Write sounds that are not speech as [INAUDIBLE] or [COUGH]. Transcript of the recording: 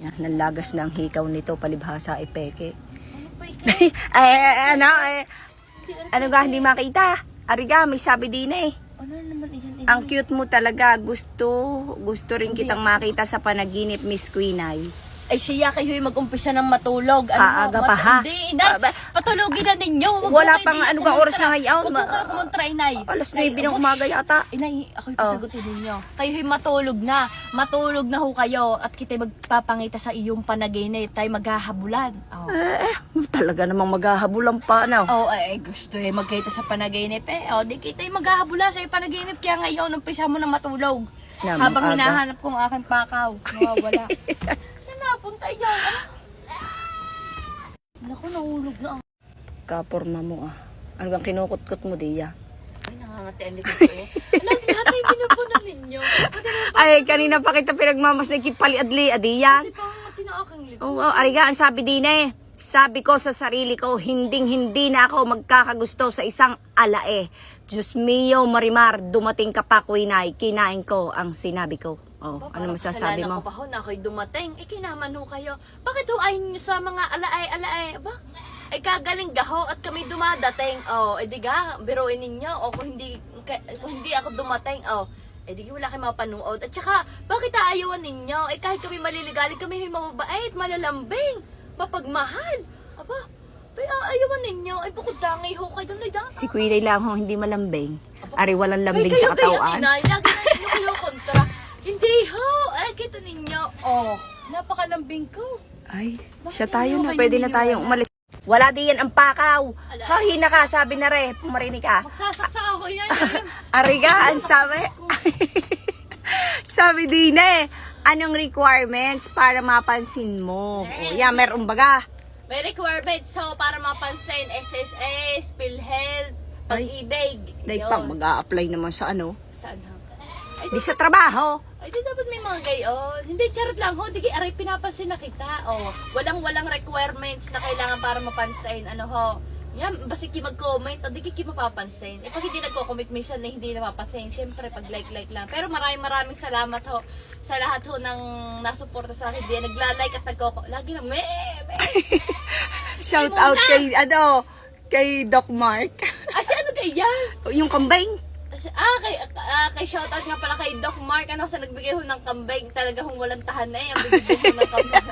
Yan, nanlagas na ang hikaw nito, palibhasa ay peke. Ano pa ikaw? ay, [LAUGHS] ay, ano, eh, ano ga, hindi makita? Ariga, may sabi din eh. Ano naman iyan? Ang cute mo talaga. Gusto, gusto rin kitang makita sa panaginip, Miss Queen ay. Ay siya kayo mag-umpisa ng matulog. Kaaga pa, ha? Hindi, inay. Ba- Patulogin na ninyo. Huwag Wala kayo pang ano bang oras na ngayon? Huwag Ma- kayo kumontra, inay. Alas Inay, 9 ng oh, umaga yata. Inay, ako'y Oh. pasagutin ninyo. Kayo ay matulog na. Matulog na ho kayo at kita magpapangita sa iyong panaginip. Tayo maghahabulan. Oh. Eh, eh, talaga namang maghahabulan pa, ano? Oh, ay, gusto eh magkita sa panaginip eh. Oh, di kita eh maghahabula sa iyong panaginip. Kaya ngayon, umpisa mo na matulog. Habang hinahanap kong aking pakaw. Nawawala. [LAUGHS] Napunta yan? Naku, nahulog na ako. Kaporma mo ah. Ano bang kinukutkot mo, Dia? Ay, nangangati ang likod ko. [LAUGHS] lahat, lahat ay pinupunan ninyo. Ay, kanina pa kita pinagmamas na kipali-adli, Adiya. pati pa mati na aking likod. Oo, oh, ariga, ang sabi din eh. Sabi ko sa sarili ko, hinding hindi na ako magkakagusto sa isang alae. Diyos mio, Marimar, dumating ka pa, Quinay. Kinain ko ang sinabi ko. Oh, Ba, ano masasabi mo? ko pa ho na ako'y dumating. Eh, kinaman ho kayo. Bakit ho ayaw nyo sa mga alaay-alaay? Ba? Ay, kagaling gaho at kami dumadating. Oh, eh di ga, biruin ninyo. O kung hindi, kung hindi ako dumating, oh, eh di wala kayong mapanood. At saka, bakit aayawan ninyo? Eh, kahit kami maliligalig, kami yung mababait, malalambing, mapagmahal. Aba, ay aayawan ninyo. Ay, bukod dangay ho kayo doon. Ay, dangay. Si Quinay lang ho, hindi malambing. Ari, walang lambing Ay, sa kayo katawan. Kaya, inay, lagi na kayo kontra. [LAUGHS] Hindi ho. Ay, kita ninyo. Oh, napakalambing ko. Ay, siya tayo na. Pwede na tayong umalis. Wala di yan ang pakaw. Ha, hina ka, sabi na re. Pumarinig ka. Magsasaksak ako yan. [LAUGHS] Ariga, ang sabi. [LAUGHS] sabi din eh. Anong requirements para mapansin mo? O, yan, meron baga. May requirement. So, para mapansin, SSS, PhilHealth, pag-ibig. Dahil pang mag apply naman sa ano. Saan ho? Ay, Di sa trabaho. ay, di dapat may mga gayon. Hindi, charot lang ho. Di, aray, pinapansin na kita. Oh, walang-walang requirements na kailangan para mapansin. Ano ho? Yan, basta ki mag-comment, o di ki mapapansin. Eh, pag hindi nagko-comment, minsan na hindi napapansin. Siyempre, pag like-like lang. Pero maraming maraming salamat ho sa lahat ho ng nasuporta sa akin. Di, nagla-like at nagko Lagi na, me, me. [LAUGHS] Shout out kay, ano, kay Doc Mark. [LAUGHS] Ah, si ano kaya? yung kambing. Ah, kay, ah, kay shoutout nga pala kay Doc Mark, ano, sa nagbigay ho ng kambing, talaga hong walang tahan na eh, ang bigay ho ng kambing.